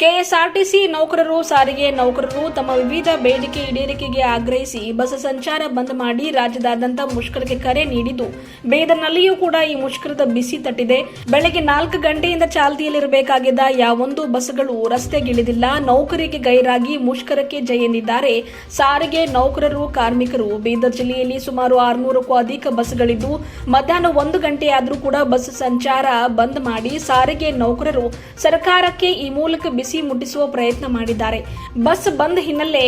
KSRTC ನೌಕರರು ಸಾರಿಗೆ ನೌಕರರು ತಮ್ಮ ವಿವಿಧ ಬೇಡಿಕೆ ಈಡೇರಿಕೆಗೆ ಆಗ್ರಹಿಸಿ ಬಸ್ ಸಂಚಾರ ಬಂದ್ ಮಾಡಿ ರಾಜ್ಯದಾದ್ಯಂತ ಮುಷ್ಕರಕ್ಕೆ ಕರೆ ನೀಡಿದ್ದು. ಬೇದರ್ನಲ್ಲಿಯೂ ಕೂಡ ಈ ಮುಷ್ಕರದ ಬಿಸಿ ತಟ್ಟಿದೆ. ಬೆಳಗ್ಗೆ ನಾಲ್ಕು ಗಂಟೆಯಿಂದ ಚಾಲ್ತಿಯಲ್ಲಿರಬೇಕಾಗಿದ್ದ ಯಾವೊಂದು ಬಸ್ಗಳು ರಸ್ತೆಗಿಳಿದಿಲ್ಲ. ನೌಕರಿಗೆ ಗೈರಾಗಿ ಮುಷ್ಕರಕ್ಕೆ ಜಯ ಎಂದಿದ್ದಾರೆ ಸಾರಿಗೆ ನೌಕರರು, ಕಾರ್ಮಿಕರು, ಬೀದರ್ ಜಿಲ್ಲೆಯಲ್ಲಿ ಸುಮಾರು ಆರುನೂರಕ್ಕೂ ಅಧಿಕ ಬಸ್ಗಳಿದ್ದು, ಮಧ್ಯಾಹ್ನ ಒಂದು ಗಂಟೆಯಾದರೂ ಕೂಡ ಬಸ್ ಸಂಚಾರ ಬಂದ್ ಮಾಡಿ ಸಾರಿಗೆ ನೌಕರರು ಸರ್ಕಾರಕ್ಕೆ ಈ ಮೂಲಕ ಬಿಸಿ ಮುಟ್ಟಿಸುವ ಪ್ರಯತ್ನ ಮಾಡಿದ್ದಾರೆ. ಬಸ್ ಬಂದ್ ಹಿನ್ನೆಲೆ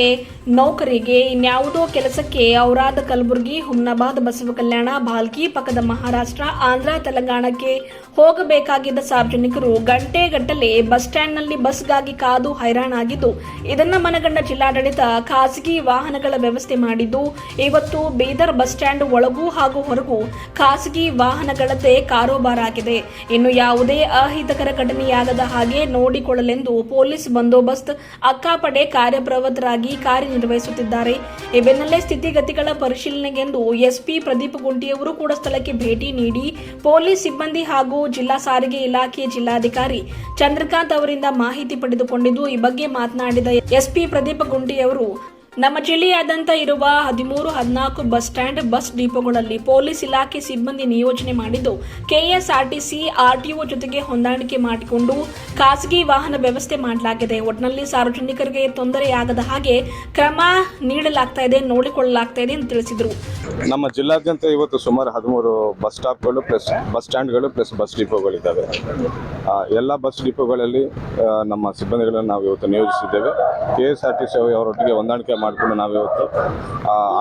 ನೌಕರಿಗೆ ಇನ್ಯಾವುದೋ ಕೆಲಸಕ್ಕೆ ಔರಾದ ಕಲಬುರಗಿ, ಹುಮ್ನಾಬಾದ್, ಬಸವ ಕಲ್ಯಾಣ ಭಾಲ್ಕಿ ಪಕ್ಕದ ಮಹಾರಾಷ್ಟ್ರ, ಆಂಧ್ರ, ತೆಲಂಗಾಣಕ್ಕೆ ಹೋಗಬೇಕಾಗಿದ್ದ ಸಾರ್ವಜನಿಕರು ಗಂಟೆ ಗಟ್ಟಲೆ ಬಸ್ ಸ್ಟ್ಯಾಂಡ್ನಲ್ಲಿ ಬಸ್ಗಾಗಿ ಕಾದು ಹೈರಾಣಾಗಿದ್ದು, ಇದನ್ನ ಮನಗಂಡ ಜಿಲ್ಲಾಡಳಿತ ಖಾಸಗಿ ವಾಹನಗಳ ವ್ಯವಸ್ಥೆ ಮಾಡಿದ್ದು, ಇವತ್ತು ಬೀದರ್ ಬಸ್ ಸ್ಟ್ಯಾಂಡ್ ಒಳಗೂ ಹಾಗೂ ಹೊರಗೂ ಖಾಸಗಿ ವಾಹನಗಳದ್ದೇ ಕಾರೋಬಾರ್ ಆಗಿದೆ ಇನ್ನು ಯಾವುದೇ ಅಹಿತಕರ ಘಟನೆಯಾಗದ ಹಾಗೆ ನೋಡಿಕೊಳ್ಳಲೆಂದು ಪೊಲೀಸ್ ಬಂದೋಬಸ್ತ್ ಅಕ್ಕಾಪಡೆ ಕಾರ್ಯಪ್ರವೃತ್ತರಾಗಿ ಕಾರ್ಯನಿರ್ವಹಿಸುತ್ತಿದ್ದಾರೆ. ಈ ಬೆನ್ನಲ್ಲೇ ಸ್ಥಿತಿಗತಿಗಳ ಪರಿಶೀಲನೆಗೆಂದು ಎಸ್ಪಿ ಪ್ರದೀಪ್ ಗುಂಟಿಯವರು ಕೂಡ ಸ್ಥಳಕ್ಕೆ ಭೇಟಿ ನೀಡಿ ಪೊಲೀಸ್ ಸಿಬ್ಬಂದಿ ಹಾಗೂ ಜಿಲ್ಲಾ ಸಾರಿಗೆ ಇಲಾಖೆ ಜಿಲ್ಲಾಧಿಕಾರಿ ಚಂದ್ರಕಾಂತ್ ಅವರಿಂದ ಮಾಹಿತಿ ಪಡೆದುಕೊಂಡಿದ್ದು, ಈ ಬಗ್ಗೆ ಮಾತನಾಡಿದ ಎಸ್ಪಿ ಪ್ರದೀಪ್ ಗುಂಟಿಯವರು ನಮ್ಮ ಜಿಲ್ಲೆಯಾದ್ಯಂತ ಇರುವ ಹದಿಮೂರು, ಹದಿನಾಲ್ಕು ಬಸ್ ಸ್ಟ್ಯಾಂಡ್, ಬಸ್ ಡಿಪೋಗಳಲ್ಲಿ ಪೊಲೀಸ್ ಇಲಾಖೆ ಸಿಬ್ಬಂದಿ ನಿಯೋಜನೆ ಮಾಡಿದ್ದು, ಕೆಎಸ್ಆರ್ಟಿಸಿ, ಆರ್ಟಿಒ ಜೊತೆಗೆ ಹೊಂದಾಣಿಕೆ ಮಾಡಿಕೊಂಡು ಖಾಸಗಿ ವಾಹನ ವ್ಯವಸ್ಥೆ ಮಾಡಲಾಗಿದೆ. ಒಟ್ಟಿನಲ್ಲಿ ಸಾರ್ವಜನಿಕರಿಗೆ ತೊಂದರೆಯಾಗದ ಹಾಗೆ ಕ್ರಮ ನೀಡಲಾಗ್ತಾ ಇದೆ, ನೋಡಿಕೊಳ್ಳಲಾಗ್ತಾ ಇದೆ ಎಂದು ತಿಳಿಸಿದರು. ನಮ್ಮ ಜಿಲ್ಲಾದ್ಯಂತ ಇವತ್ತು ಸುಮಾರು ಹದಿಮೂರು ಬಸ್ ಸ್ಟಾಪ್ಗಳು ಪ್ಲಸ್ ಬಸ್ ಸ್ಟ್ಯಾಂಡ್ಗಳು ಪ್ಲಸ್ ಬಸ್ ಡಿಪೋಗಳಿದ್ದಾವೆ. ಎಲ್ಲ ಬಸ್ ಡಿಪೋಗಳಲ್ಲಿ ನಮ್ಮ ಸಿಬ್ಬಂದಿಗಳನ್ನು ನಾವು ಇವತ್ತು ನಿಯೋಜಿಸಿದ್ದೇವೆ. ಕೆ ಎಸ್ ಆರ್ ಟಿ ಅವರೊಟ್ಟಿಗೆ ಹೊಂದಾಣಿಕೆ ಮಾಡಿಕೊಂಡು ನಾವು ಇವತ್ತು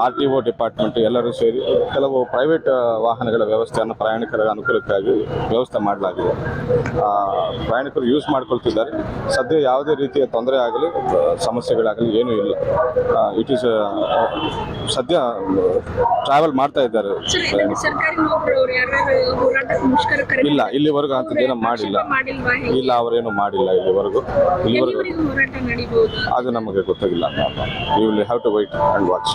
ಆರ್ ಟಿ ಒ ಡಿಪಾರ್ಟ್ಮೆಂಟ್ ಎಲ್ಲರೂ ಸೇರಿ ಕೆಲವು ಪ್ರೈವೇಟ್ ವಾಹನಗಳ ವ್ಯವಸ್ಥೆಯನ್ನು ಪ್ರಯಾಣಿಕರ ಅನುಕೂಲಕ್ಕಾಗಿ ವ್ಯವಸ್ಥೆ ಮಾಡಲಾಗಿದೆ. ಪ್ರಯಾಣಿಕರು ಯೂಸ್ ಮಾಡ್ಕೊಳ್ತಿದ್ದಾರೆ. ಸದ್ಯ ಯಾವುದೇ ರೀತಿಯ ತೊಂದರೆ ಆಗಲಿ ಸಮಸ್ಯೆಗಳಾಗಲಿ ಏನೂ ಇಲ್ಲ. ಇಟ್ ಈಸ್ ಸದ್ಯ ಟ್ರಾವೆಲ್ ಮಾಡ್ತಾ ಇದ್ದಾರೆ ಇಲ್ಲ ಇಲ್ಲಿವರೆಗೂ ಅಂತದ್ದೇನು ಮಾಡಿಲ್ಲ. ಇಲ್ಲ ಅವರೇನು ಮಾಡಿಲ್ಲ ಇಲ್ಲಿವರೆಗೂ. ಇಲ್ಲಿವರೆಗೂ ಅದು ನಮಗೆ ಗೊತ್ತಾಗಿಲ್ಲ. Will have to wait and watch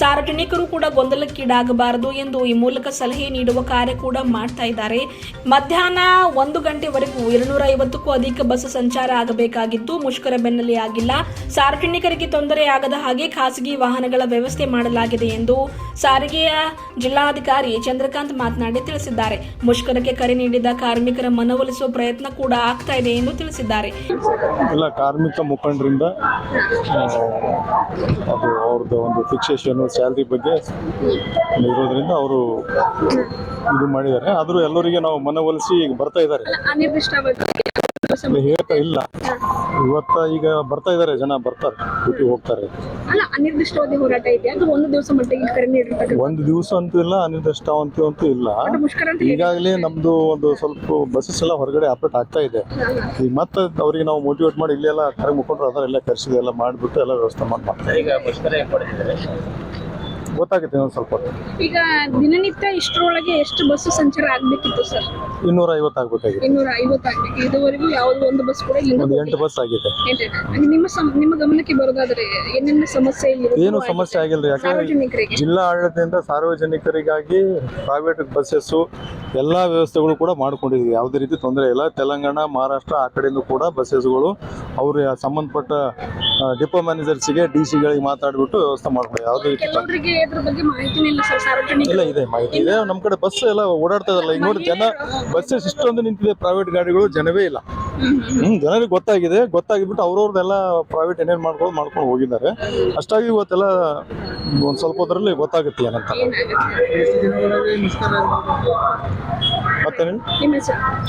ಸಾರ್ವಜನಿಕರು ಕೂಡ ಗೊಂದಲಕ್ಕೀಡಾಗಬಾರದು ಎಂದು ಈ ಮೂಲಕ ಸಲಹೆ ನೀಡುವ ಕಾರ್ಯ ಕೂಡ ಮಾಡ್ತಾ ಇದ್ದಾರೆ. ಮಧ್ಯಾಹ್ನ ಒಂದು ಗಂಟೆವರೆಗೂ ಇರುನೂರ ಐವತ್ತಕ್ಕೂ ಅಧಿಕ ಬಸ್ ಸಂಚಾರ ಆಗಬೇಕಾಗಿತ್ತು. ಮುಷ್ಕರ ಬೆನ್ನಲ್ಲೇ ಆಗಿಲ್ಲ. ಸಾರ್ವಜನಿಕರಿಗೆ ತೊಂದರೆ ಆಗದ ಹಾಗೆ ಖಾಸಗಿ ವಾಹನಗಳ ವ್ಯವಸ್ಥೆ ಮಾಡಲಾಗಿದೆ ಎಂದು ಸಾರಿಗೆಯ ಜಿಲ್ಲಾಧಿಕಾರಿ ಚಂದ್ರಕಾಂತ್ ಮಾತನಾಡಿ ತಿಳಿಸಿದ್ದಾರೆ. ಮುಷ್ಕರಕ್ಕೆ ಕರೆ ನೀಡಿದ ಕಾರ್ಮಿಕರ ಮನವೊಲಿಸುವ ಪ್ರಯತ್ನ ಕೂಡ ಆಗ್ತಾ ಇದೆ ಎಂದು ತಿಳಿಸಿದ್ದಾರೆ. ಎಲ್ಲ ಕಾರ್ಮಿಕ ಮುಖಂಡರಿಂದ ಅದು ಅವ್ರದ್ದು ಒಂದು ಫಿಕ್ಸೇಷನ್ ಸ್ಯಾಲ್ರಿ ಬಗ್ಗೆ ಇರೋದ್ರಿಂದ ಅವರು ಇದು ಮಾಡಿದ್ದಾರೆ. ಆದರೂ ಎಲ್ಲರಿಗೆ ನಾವು ಮನವೊಲಿಸಿ ಈಗ ಬರ್ತಾ ಇದ್ದಾರೆ. ಹೇಳ್ತಾ ಇಲ್ಲ. ಇವತ್ತ ಈಗ ಬರ್ತಾ ಇದ್ದಾರೆ ಜನ ಬರ್ತಾರೆ ಡ್ಯೂಟಿ ಹೋಗ್ತಾರೆ. ಅಲ್ಲ ಅನಿರ್ದಿಷ್ಟವಾದಿ ಹೋರಾಟ ಇದೆ ಅದು ಒಂದು ದಿವಸ ಮಟ್ಟಿಗೆ ಕರೆ ನೀಡಿರ್ತಕ್ಕಂಥ ಒಂದು ದಿವಸ ಅಂತೂ ಇಲ್ಲ ಅನಿರ್ದಿಷ್ಟ ಅಂತೂ ಅಂತೂ ಇಲ್ಲ ಮುಷ್ಕರ ಅಂತ ಈಗಾಗಲೇ ನಮ್ದು ಒಂದು ಸ್ವಲ್ಪ ಬಸ್ಸಸ್ ಎಲ್ಲ ಹೊರಗಡೆ ಆಪರೇಟ್ ಆಗ್ತಾ ಇದೆ. ಈಗ ಮತ್ತೆ ಅವರಿಗೆ ನಾವು ಮೋಟಿವೇಟ್ ಮಾಡಿ ಇಲ್ಲೆಲ್ಲ ಕರೆ ಮುಖಂಡರು ಅದರ ಎಲ್ಲ ಕರೆಸಿದೆ ಎಲ್ಲ ಮಾಡಿಬಿಟ್ಟು ಎಲ್ಲ ವ್ಯವಸ್ಥೆ ಮಾಡಿ ಮಾಡ್ತಾರೆ ಈಗ ಮುಷ್ಕರ ಗೊತ್ತಾಗುತ್ತೆ ಒಂದು ಸ್ವಲ್ಪ ಈಗ ದಿನನಿತ್ಯ ಇಷ್ಟರೊಳಗೆ ಎಷ್ಟು ಬಸ್ ಸಂಚಾರ ಆಗ್ಬೇಕಿತ್ತು ಸರ್? ಇನ್ನೂರ ಐವತ್ತು ಆಗ್ಬೇಕಾಗಿತ್ತು. ಇನ್ನೂರ ಐವತ್ತು ಆಗ್ಬೇಕು. ಇದುವರೆಗೂ ಯಾವುದೋ ಒಂದು ಬಸ್ ಕೂಡ ಇಲ್ಲಿಂದ ಒಂದು ಎಂಟು ಬಸ್ ಆಗಿದೆ? ಹಾಗೆ ನಿಮ್ಮ ನಿಮ್ಮ ಗಮನಕ್ಕೆ ಬರೋದಾದ್ರೆ ಏನೇನು ಸಮಸ್ಯೆ ಇಲ್ಲಿ ಏನು ಸಮಸ್ಯೆ ಆಗಿಲ್ಲ ಯಾಕಂದ್ರೆ ಸಾರ್ವಜನಿಕರಿಗೆ. ಜಿಲ್ಲಾ ಆಡಳಿತದಿಂದ ಸಾರ್ವಜನಿಕರಿಗಾಗಿ ಪ್ರೈವೇಟ್ ಬಸ್ಸಸ್ಸು ಎಲ್ಲ ವ್ಯವಸ್ಥೆಗಳು ಕೂಡ ಮಾಡ್ಕೊಂಡಿದ್ವಿ ಯಾವುದೇ ರೀತಿ ತೊಂದರೆ ಇಲ್ಲ. ತೆಲಂಗಾಣ ಮಹಾರಾಷ್ಟ್ರ ಆ ಕಡೆಯಿಂದ ಕೂಡ ಬಸ್ಸಸ್ಗಳು ಅವ್ರ ಸಂಬಂಧಪಟ್ಟ ಡಿಪೋ ಮ್ಯಾನೇಜರ್ಸಿಗೆ ಡಿ ಸಿಗಳಿಗೆ ಮಾತಾಡ್ಬಿಟ್ಟು ವ್ಯವಸ್ಥೆ ಮಾಡ್ಬೋದು ಯಾವುದೇ ರೀತಿ ಕೆಲವರಿಗೆ ಇದ್ರ ಬಗ್ಗೆ ಮಾಹಿತಿನೇ ಇಲ್ಲ ಸರ್ ಸಾರ್ವಜನಿಕ ಇಲ್ಲ ಇದೆ ಮಾಹಿತಿ ಇದೆ. ನಮ್ಮ ಕಡೆ ಬಸ್ ಎಲ್ಲ ಓಡಾಡ್ತಾ ಇದಲ್ಲ ಈಗ ನೋಡಿ ಜನ ಬಸ್ಸಸ್ ಇಷ್ಟೊಂದು ನಿಂತಿದೆ ಪ್ರೈವೇಟ್ ಗಾಡಿಗಳು ಜನವೇ ಇಲ್ಲ. ಹ್ಮ್ ಜನರಿಗೆ ಗೊತ್ತಾಗಿದೆ. ಗೊತ್ತಾಗಿಬಿಟ್ಟು ಅವ್ರವ್ರದ್ದೆಲ್ಲ ಪ್ರೈವೇಟ್ ಏನೇನ್ ಮಾಡ್ಕೊಂಡು ಮಾಡ್ಕೊಂಡು ಹೋಗಿದ್ದಾರೆ. ಅಷ್ಟಾಗಿ ಇವತ್ತೆಲ್ಲ ಒಂದ್ ಸ್ವಲ್ಪ ಹೊತ್ತರಲ್ಲಿ ಗೊತ್ತಾಗುತ್ತೆ ಏನಂತ. ಮತ್ತೆ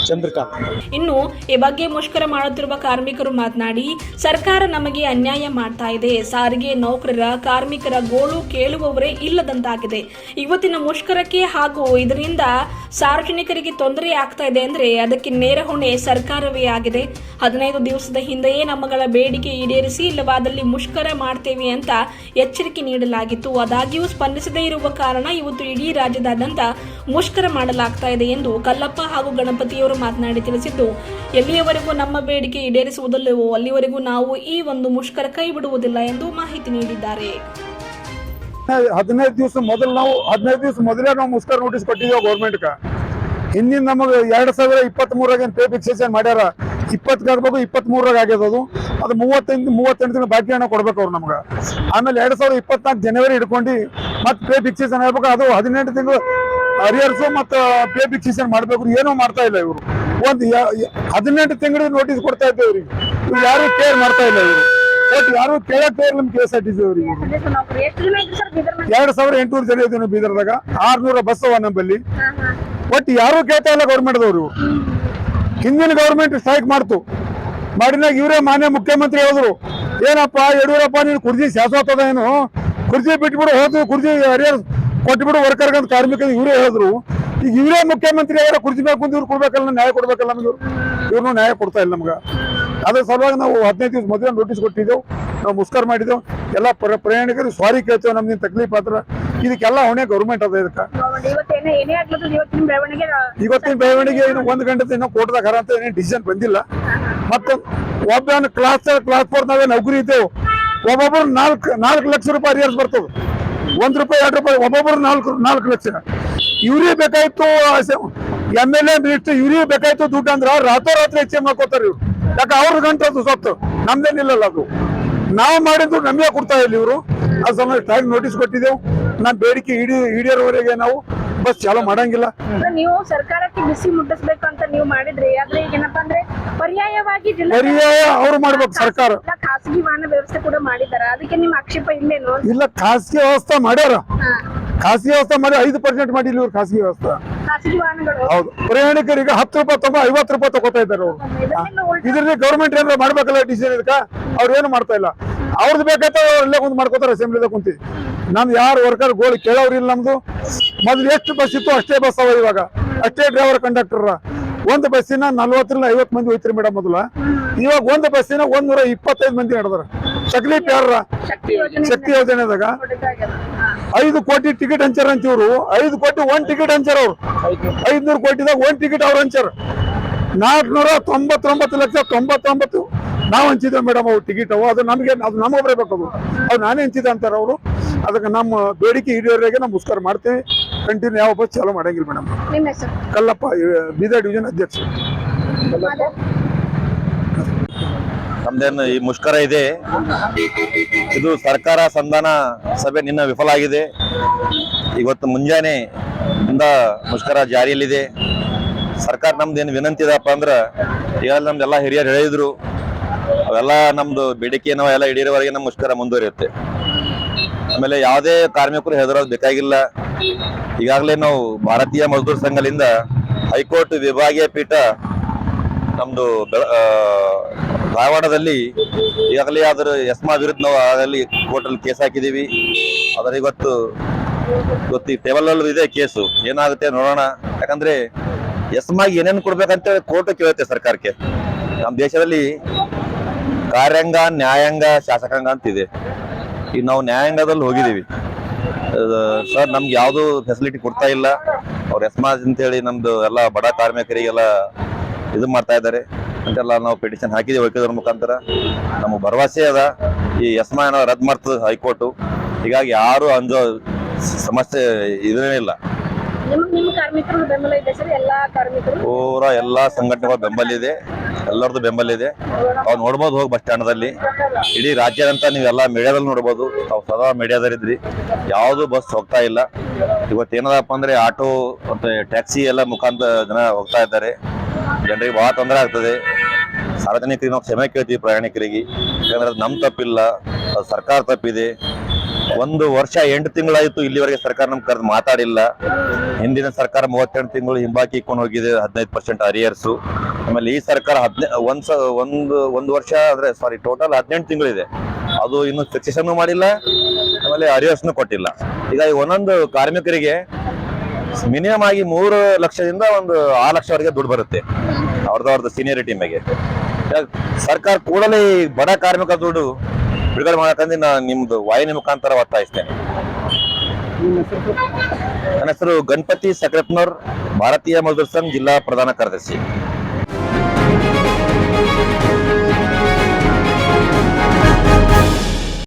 ಚಂದ್ರಕಾಂತ್. ಇನ್ನು ಈ ಬಗ್ಗೆ ಮುಷ್ಕರ ಮಾಡುತ್ತಿರುವ ಕಾರ್ಮಿಕರು ಮಾತನಾಡಿ ಸರ್ಕಾರ ನಮಗೆ ಅನ್ಯಾಯ ಮಾಡ್ತಾ ಇದೆ. ಸಾರಿಗೆ ನೌಕರರ ಕಾರ್ಮಿಕರ ಗೋಳು ಕೇಳುವವರೇ ಇಲ್ಲದಂತಾಗಿದೆ. ಇವತ್ತಿನ ಮುಷ್ಕರಕ್ಕೆ ಹಾಗೂ ಇದರಿಂದ ಸಾರ್ವಜನಿಕರಿಗೆ ತೊಂದರೆ ಆಗ್ತಾ ಇದೆ ಅಂದ್ರೆ ಅದಕ್ಕೆ ನೇರ ಹೊಣೆ ಸರ್ಕಾರವೇ ಆಗಿದೆ. ಹದಿನೈದು ದಿವಸದ ಹಿಂದೆಯೇ ನಮ್ಮಗಳ ಬೇಡಿಕೆ ಈಡೇರಿಸಿ ಇಲ್ಲವಾದಲ್ಲಿ ಮುಷ್ಕರ ಮಾಡ್ತೇವೆ ಅಂತ ಎಚ್ಚರಿಕೆ ನೀಡಲಾಗಿತ್ತು. ಆದಾಗ್ಯೂ ಸ್ಪಂದಿಸದೇ ಇರುವ ಕಾರಣ ಇವತ್ತು ಇಡೀ ರಾಜ್ಯದಾದ್ಯಂತ ಮುಷ್ಕರ ಮಾಡಲಾಗ್ತಾ ಇದೆ ಎಂದು ಕಲ್ಲಪ್ಪ ಹಾಗೂ ಗಣಪತಿಯವರು ಮಾತನಾಡಿ ತಿಳಿಸಿದ್ದು, ಎಲ್ಲಿಯವರೆಗೂ ನಮ್ಮ ಬೇಡಿಕೆ ಈಡೇರಿಸುವುದಿಲ್ಲವೋ ಅಲ್ಲಿವರೆಗೂ ನಾವು ಈ ಒಂದು ಮುಷ್ಕರ ಕೈ ಬಿಡುವುದಿಲ್ಲ ಎಂದು ಮಾಹಿತಿ ನೀಡಿದ್ದಾರೆ. ಹದಿನೈದು ದಿವಸ ಮೊದಲು ನಾವು, ಹದಿನೈದು ದಿವಸ ಮೊದಲೇ ನಾವು ಮುಷ್ಕರ ನೋಟಿಸ್ ಕೊಟ್ಟಿದ್ದೇವೆ ಗೌರ್ಮೆಂಟ್ಗೆ ಹಿಂದಿನ ನಮಗೆ ಎರಡು ಸಾವಿರ ಇಪ್ಪತ್ತ್ ಮೂರಾಗ ಪೇ ಫಿಕ್ಸೇಷನ್ ಮಾಡ್ಯಾರ. ಇಪ್ಪತ್ತಕ್ಕೆ ಇಪ್ಪತ್ತ್ ಮೂರಾಗ ಆಗ್ಯದ ಅದು. ಅದು ಮೂವತ್ತೈದು, ಮೂವತ್ತೆಂಟು ದಿನ ಬಾಕಿ ಹಣ ಕೊಡ್ಬೇಕು ಅವ್ರು ನಮ್ಗೆ. ಆಮೇಲೆ ಎರಡು ಸಾವಿರದ ಇಪ್ಪತ್ನಾಲ್ಕು ಜನವರಿ ಹಿಡ್ಕೊಂಡು ಮತ್ತೆ ಪೇ ಫಿಕ್ಸೇಷನ್ ಆಗ್ಬೇಕು. ಅದು ಹದಿನೆಂಟು ತಿಂಗಳು ಅರಿಯರ್ಸು ಮತ್ತೆ ಪೇ ಫಿಕ್ಸೇಷನ್ ಮಾಡಬೇಕು ಏನೂ ಮಾಡ್ತಾ ಇಲ್ಲ ಇವರು. ಒಂದು ಹದಿನೆಂಟು ತಿಂಗಳು ನೋಟಿಸ್ ಕೊಡ್ತಾ ಇದ್ದೇವೆ ಇವ್ರಿಗೆ ಇವ್ರು ಯಾರು ಕೇರ್ ಮಾಡ್ತಾ ಇಲ್ಲ ಇವರು. ಬಟ್ ಯಾರು ಕೇಳಕ್ಕೆ ನಮ್ಮ K S R T C ಅವರಿಗೆ ಎರಡ್ ಸಾವಿರ ಎಂಟುನೂರು ಜನ ಇದ್ದೀವಿ ನಾವು ಬೀದರ್ದಾಗ. ಆರ್ನೂರ ಬಸ್ ಅವ ನಮ್ಮಲ್ಲಿ. ಬಟ್ ಯಾರು ಕೇಳ್ತಾ ಇಲ್ಲ ಗೌರ್ಮೆಂಟ್ದವರು. ಹಿಂದಿನ ಗೌರ್ಮೆಂಟ್ ಸ್ಟ್ರೈಕ್ ಮಾಡ್ತು. ಮಾಡಿದಾಗ ಇವರೇ ಮಾನ್ಯ ಮುಖ್ಯಮಂತ್ರಿ ಹೇಳಿದ್ರು ಏನಪ್ಪ ಯಡಿಯೂರಪ್ಪ ನೀನು ಕುರ್ಜಿ ಶಾಶ್ವತದ ಏನು? ಕುರ್ಜಿ ಬಿಟ್ಬಿಡು ಹೋದ್ರು, ಕುರ್ಜಿ ಹರಿಯರ್ ಕೊಟ್ಬಿಡು ವರ್ಕರ್ಗೆ ಅಂತ ಕಾರ್ಮಿಕ ಇವರೇ ಹೇಳಿದ್ರು. ಈಗ ಇವರೇ ಮುಖ್ಯಮಂತ್ರಿ ಅವರ ಕುರ್ಚಿ ಮೇಲೆ ಅಂತ ಇವ್ರು ಕೊಡ್ಬೇಕಲ್ಲ ನ್ಯಾಯ ಕೊಡ್ಬೇಕಲ್ಲ ನಮಗೆ ಇವ್ರನ್ನೂ ನ್ಯಾಯ ಕೊಡ್ತಾ ಇಲ್ಲ ನಮ್ಗೆ. ಅದ್ರ ಸಲುವಾಗಿ ನಾವು ಹದಿನೈದು ದಿವಸ ಮೊದಲೇ ನೋಟಿಸ್ ಕೊಟ್ಟಿದ್ದೆವು. ನಾವು ಮುಸ್ಕರ್ ಮಾಡಿದ್ದೆವು. ಎಲ್ಲ ಪ್ರ ಪ್ರಯಾಣಿಕರು ಸ್ವಾರಿ ಕೇಳ್ತೇವೆ ನಮ್ದಿನ ತಕ್ಲೀಫ್ ಆದ್ರ. ಇದಕ್ಕೆಲ್ಲ ಹೊಣೆ ಗೌರ್ಮೆಂಟ್ ಅದ ಇದಕ್ಕೆ. ಇವತ್ತಿನ ಬೆಳವಣಿಗೆ ಇನ್ನು ಒಂದು ಗಂಟೆ ಇನ್ನೂ ಕೋರ್ಟ್ದಾಗ ಹರ ಅಂತ ಏನೇನು ಡಿಸಿಷನ್ ಬಂದಿಲ್ಲ. ಮತ್ತು ಒಬ್ಬ ಕ್ಲಾಸ್ ಕ್ಲಾಸ್ ಫೋರ್ ನಾವೇ ನೌಕರಿ ಇದ್ದೇವೆ. ಒಬ್ಬೊಬ್ಬರು ನಾಲ್ಕು ನಾಲ್ಕು ಲಕ್ಷ ರೂಪಾಯಿ ಅರಿಯರ್ಸ್ ಬರ್ತದೆ. ಒಂದು ರೂಪಾಯಿ ಎರಡು ರೂಪಾಯಿ ಒಬ್ಬೊಬ್ಬರು ನಾಲ್ಕು ನಾಲ್ಕು ಲಕ್ಷ. ಇವ್ರಿಗೆ ಬೇಕಾಯ್ತು ಎಂ ಎಲ್ ಎ ಮಿನಿಸ್ಟರ್ ಇವ್ರಿಗೆ ಬೇಕಾಯ್ತು ದುಡ್ಡು ಅಂದ್ರೆ ರಾತ್ರೋರಾತ್ರಿ ಹೆಚ್ಚೆ ಮಾಡ್ಕೋತಾರೆ ಇವ್ರು. ಯಾಕೆ ಅವ್ರ ಗಂಟೆ ಅದು ಸೊತ್ತು. ನಮ್ದೇನಿಲ್ಲಲ್ಲ ಅದು. ನಾವು ಮಾಡಿದ್ದು ನಮಗೆ ಕೊಡ್ತಾ ಇಲ್ಲ ಇವರು. ಆ ಸಮಯ ಟೈಮ್ ನೋಟಿಸ್ ಕೊಟ್ಟಿದ್ದೆವು ನಮ್ಮ ಬೇಡಿಕೆ ಈಡಿ ಈಡೇರೋವರೆಗೆ ನಾವು ಬಸ್ ಚಾಲೂ ಮಾಡಂಗಿಲ್ಲ. ನೀವು ಸರ್ಕಾರಕ್ಕೆ ಬಿಸಿ ಮುಟ್ಟಿಸ್ಬೇಕು ಅಂತ ನೀವು ಮಾಡಿದ್ರಿ. ಆದ್ರೆ ಈಗ ಏನಪ್ಪಾ ಅಂದ್ರೆ ಪರ್ಯಾಯವಾಗಿ ಪರ್ಯಾಯ ಅವ್ರು ಮಾಡ್ಬೇಕು ಸರ್ಕಾರ. ಖಾಸಗಿ ವಾಹನ ವ್ಯವಸ್ಥೆ ಕೂಡ ಮಾಡಿದಾರ ಅದಕ್ಕೆ ನಿಮ್ ಆಕ್ಷೇಪ ಇಲ್ಲೇನು ಇಲ್ಲ ಖಾಸಗಿ ವ್ಯವಸ್ಥೆ ಮಾಡ್ಯಾರ. ಖಾಸಗಿ ವ್ಯವಸ್ಥೆ ಮಾಡಿ ಐದು ಪರ್ಸೆಂಟ್ ಮಾಡಿಲ್ಲ ಇವ್ರು ಖಾಸಗಿ ವ್ಯವಸ್ಥೆ. ಖಾಸಗಿ ವಾಹನಗಳು. ಹೌದು. ಪ್ರಯಾಣಿಕರಿಗೆ ಹತ್ತು ರೂಪಾಯಿ ತಗೋ ಐವತ್ತು ರೂಪಾಯಿ ತಗೋತಾ ಇದ್ದಾರೆ ಅವರು. ಇದ್ರಲ್ಲಿ ಗೌರ್ಮೆಂಟ್ ಏನಾರ ಮಾಡ್ಬೇಕಲ್ಲ ಡಿಸಿಷನ್ ಇದಕ್ಕ ಅವ್ರು ಏನು ಮಾಡ್ತಾ ಇಲ್ಲ. ಅವ್ರದ್ದು ಬೇಕಾಯ್ತು ಅಲ್ಲೇ ಕುಂತು ಮಾಡ್ಕೋತಾರೆ ಅಸೆಂಬ್ಲಿದಾಗ ಕುಂತಿ. ನಾನು ಯಾರು ವರ್ಕರ್ ಗೋಳಿ ಕೇಳೋರಿಲ್ಲ ನಮ್ದು. ಮೊದ್ಲು ಎಷ್ಟು ಬಸ್ ಇತ್ತು ಅಷ್ಟೇ ಬಸ್ ಅವ ಇವಾಗ. ಅಷ್ಟೇ ಡ್ರೈವರ್ ಕಂಡಕ್ಟರ್ ಒಂದು ಬಸ್ಸಿನ ನಲ್ವತ್ತರಿಂದ ಐವತ್ತು ಮಂದಿ ಹೋಯ್ತಿರಿ ಮೇಡಮ್ ಮೊದಲ. ಇವಾಗ ಒಂದು ಬಸ್ಸಿನ ಒಂದ್ ನೂರ ಇಪ್ಪತ್ತೈದು ಮಂದಿ ನಡೆದಾರ. ಶಕ್ತಿ ಪ್ಯಾರ ಶಕ್ತಿ ಯೋಜನೆ. ಶಕ್ತಿ ಯೋಜನೆದಾಗ ಐದು ಕೋಟಿ ಟಿಕೆಟ್ ಹಂಚಾರ ಅಂತ ಇವ್ರು. ಐದು ಕೋಟಿ ಒಂದ್ ಟಿಕೆಟ್ ಹಂಚಾರ ಅವ್ರು. ಐದ್ನೂರು ಕೋಟಿದಾಗ ಒಂದ್ ಟಿಕೆಟ್ ಅವ್ರು ಹಂಚಾರ ನಾಲ್ಕುನೂರ ತೊಂಬತ್ತೊಂಬತ್ತು ಲಕ್ಷ ತೊಂಬತ್ತೊಂಬತ್ತು ನಾವು ಹಂಚಿದ್ದೆ ಮೇಡಮ್ ಅವ್ರು ಟಿಕೆಟ್ ಅವು. ಅದು ನಮಗೆ ಅದು ನಮಗೆ ಬರಬೇಕು ಅದು ಅದು ನಾನೇ ಹಂಚಿದ್ದೆ ಅಂತಾರೆ ಅವರು. ಅದಕ್ಕೆ ನಮ್ಮ ಬೇಡಿಕೆ ಈಡೇರಿಗೆ ನಾವು ಮುಸ್ಕಾರ ಮಾಡ್ತೀವಿ ಕಂಟಿನ್ಯೂ ಯಾವ ಬಸ್ ಚಾಲೂ ಮಾಡಂಗಿಲ್ಲ ಮೇಡಮ್. ಕಲ್ಲಪ್ಪ ಬೀದರ್ ಡಿವಿಷನ್ ಅಧ್ಯಕ್ಷ ನಮ್ದೇನು ಈ ಮುಷ್ಕರ ಇದೆ. ಇದು ಸರ್ಕಾರ ಸಂಧಾನ ಸಭೆ ನಿನ್ನ ವಿಫಲ ಆಗಿದೆ. ಇವತ್ತು ಮುಂಜಾನೆ ಇಂದ ಮುಷ್ಕರ ಜಾರಿಯಲ್ಲಿದೆ. ಸರ್ಕಾರ ನಮ್ದೇನು ವಿನಂತಿ ಇದಪ್ಪ ಅಂದ್ರೆ ಈಗ ನಮ್ದೆಲ್ಲ ಹಿರಿಯರು ಹೇಳಿದ್ರು, ಅವೆಲ್ಲ ನಮ್ದು ಬೇಡಿಕೆ ನಾವು ಎಲ್ಲ ಹಿಡಿಯೋವರೆಗೆ ನಮ್ಮ ಮುಷ್ಕರ ಮುಂದುವರಿಯುತ್ತೆ. ಆಮೇಲೆ ಯಾವುದೇ ಕಾರ್ಮಿಕರು ಹೆದರೋದು ಬೇಕಾಗಿಲ್ಲ. ಈಗಾಗಲೇ ನಾವು ಭಾರತೀಯ ಮಜ್ದೂರ್ ಸಂಘದಿಂದ ಹೈಕೋರ್ಟ್ ವಿಭಾಗೀಯ ಪೀಠ ನಮ್ದು ಧಾರವಾಡದಲ್ಲಿ ಈಗಾಗಲೇ ಆದರೂ ಎಸ್ಮಾ ವಿರುದ್ಧ ನಾವು ಅಲ್ಲಿ ಕೋರ್ಟಲ್ಲಿ ಕೇಸ್ ಹಾಕಿದ್ದೀವಿ. ಆದರೆ ಇವತ್ತು ಇವತ್ತು ಈ ಟೇಬಲಲ್ಲೂ ಇದೆ ಕೇಸು. ಏನಾಗುತ್ತೆ ನೋಡೋಣ. ಯಾಕಂದ್ರೆ ಎಸ್ಮಾಗಿ ಏನೇನು ಕೊಡ್ಬೇಕಂತ ಕೋರ್ಟ್ ಕೇಳುತ್ತೆ ಸರ್ಕಾರಕ್ಕೆ. ನಮ್ಮ ದೇಶದಲ್ಲಿ ಕಾರ್ಯಾಂಗ, ನ್ಯಾಯಾಂಗ, ಶಾಸಕಾಂಗ ಅಂತಿದೆ. ಈಗ ನಾವು ನ್ಯಾಯಾಂಗದಲ್ಲಿ ಹೋಗಿದ್ದೀವಿ. ಸರ್, ನಮ್ಗೆ ಯಾವುದು ಫೆಸಿಲಿಟಿ ಕೊಡ್ತಾ ಇಲ್ಲ. ಅವ್ರು ಎಸ್ಮಾಜ್ ಅಂತೇಳಿ ನಮ್ದು ಎಲ್ಲ ಬಡ ಕಾರ್ಮಿಕರಿಗೆಲ್ಲ ಇದು ಮಾಡ್ತಾ ಇದ್ದಾರೆ. ಅಂತೆಲ್ಲ ನಾವು ಪಿಟಿಷನ್ ಹಾಕಿದ್ದೀವಿ ವಕೀಲರ ಮುಖಾಂತರ. ನಮಗೆ ಭರವಸೆ ಅದ. ಈ ಎಸ್ಮಾ ಏನೋ ರದ್ದು ಮಾಡ್ತದೆ ಹೈಕೋರ್ಟು. ಹೀಗಾಗಿ ಯಾರು ಅಂಜೋ ಸಮಸ್ಯೆ ಇದೇನಿಲ್ಲ ಕಾರ್ಮಿಕರು ಪೂರ ಎಲ್ಲ ಸಂಘಟನೆಗಳ ಬೆಂಬಲ ಇದೆ. ಎಲ್ಲರದ್ದು ಬೆಂಬಲ ಇದೆ. ಅವ್ರು ನೋಡ್ಬೋದು ಹೋಗಿ ಬಸ್ ಸ್ಟ್ಯಾಂಡ್ದಲ್ಲಿ ಇಡೀ ರಾಜ್ಯದಂತ ನೀವೆಲ್ಲ ಮೀಡಿಯಾದಲ್ಲಿ ನೋಡ್ಬೋದು. ತಾವು ಸದಾ ಮೀಡಿಯಾದಲ್ಲಿದ್ರಿ ಯಾವುದು ಬಸ್ ಹೋಗ್ತಾ ಇಲ್ಲ. ಇವತ್ತು ಏನದಪ್ಪ ಅಂದ್ರೆ ಆಟೋ ಮತ್ತೆ ಟ್ಯಾಕ್ಸಿ ಎಲ್ಲ ಮುಖಾಂತರ ಜನ ಹೋಗ್ತಾ ಇದ್ದಾರೆ. ಜನರಿಗೆ ಬಹಳ ತೊಂದರೆ ಆಗ್ತದೆ. ಸಾರ್ವಜನಿಕರಿಗೆ ನಾವು ಕ್ಷಮೆ ಕೇಳ್ತೀವಿ ಪ್ರಯಾಣಿಕರಿಗೆ. ಯಾಕಂದ್ರೆ ಅದು ನಮ್ಮ ತಪ್ಪಿಲ್ಲ, ಅದು ಸರ್ಕಾರ ತಪ್ಪಿದೆ. ಒಂದು ವರ್ಷ ಎಂಟು ತಿಂಗಳಾಯಿತು ಇಲ್ಲಿವರೆಗೆ ಸರ್ಕಾರ ನಮ್ಗೆ ಕರೆದು ಮಾತಾಡಿಲ್ಲ. ಹಿಂದಿನ ಸರ್ಕಾರ ಮೂವತ್ತೆಂಟು ತಿಂಗಳು ಹಿಂಬಾಕಿ ಇಕ್ಕೊಂಡು ಹೋಗಿದೆ, ಹದಿನೈದು ಪರ್ಸೆಂಟ್ ಅರಿಯರ್ಸು ಆಮೇಲೆ ಈ ಸರ್ಕಾರ ಹದಿನೈ, ಒಂದ್ಸ ಸ ಒಂದು ಒಂದು ವರ್ಷ ಅಂದ್ರೆ ಸಾರಿ ಟೋಟಲ್ ಹದಿನೆಂಟು ತಿಂಗಳಿದೆ. ಅದು ಇನ್ನು ಫಿಕ್ಸೇಷನ್ನು ಮಾಡಿಲ್ಲ, ಆಮೇಲೆ ಅರಿಯರ್ಸ್ನು ಕೊಟ್ಟಿಲ್ಲ. ಹೀಗಾಗಿ ಒಂದೊಂದು ಕಾರ್ಮಿಕರಿಗೆ ಮಿನಿಮಮ್ ಆಗಿ ಮೂರು ಲಕ್ಷದಿಂದ ಒಂದು ಆರು ಲಕ್ಷವರೆಗೆ ದುಡ್ಡು ಬರುತ್ತೆ. ಅವ್ರದ್ದು ಅವ್ರದ್ದು ಸೀನಿಯರಿಟಿ ಮೇಲೆ ಸರ್ಕಾರ ಕೂಡಲೇ ಬಡ ಕಾರ್ಮಿಕ ದುಡ್ಡು ಬಿಡುಗಡೆ ಮಾಡಕಂದ್ರೆ ನಾನು ನಿಮ್ದು ವಾಹಿನಿ ಮುಖಾಂತರ ಒತ್ತಾಯಿಸ್ತೇನೆ. ನನ್ನ ಹೆಸರು ಗಣಪತಿ ಸಕ್ರೆಪ್ನವರ್ ಭಾರತೀಯ ಮಜೂರ್ ಸಂಘ್ ಜಿಲ್ಲಾ ಪ್ರಧಾನ ಕಾರ್ಯದರ್ಶಿ.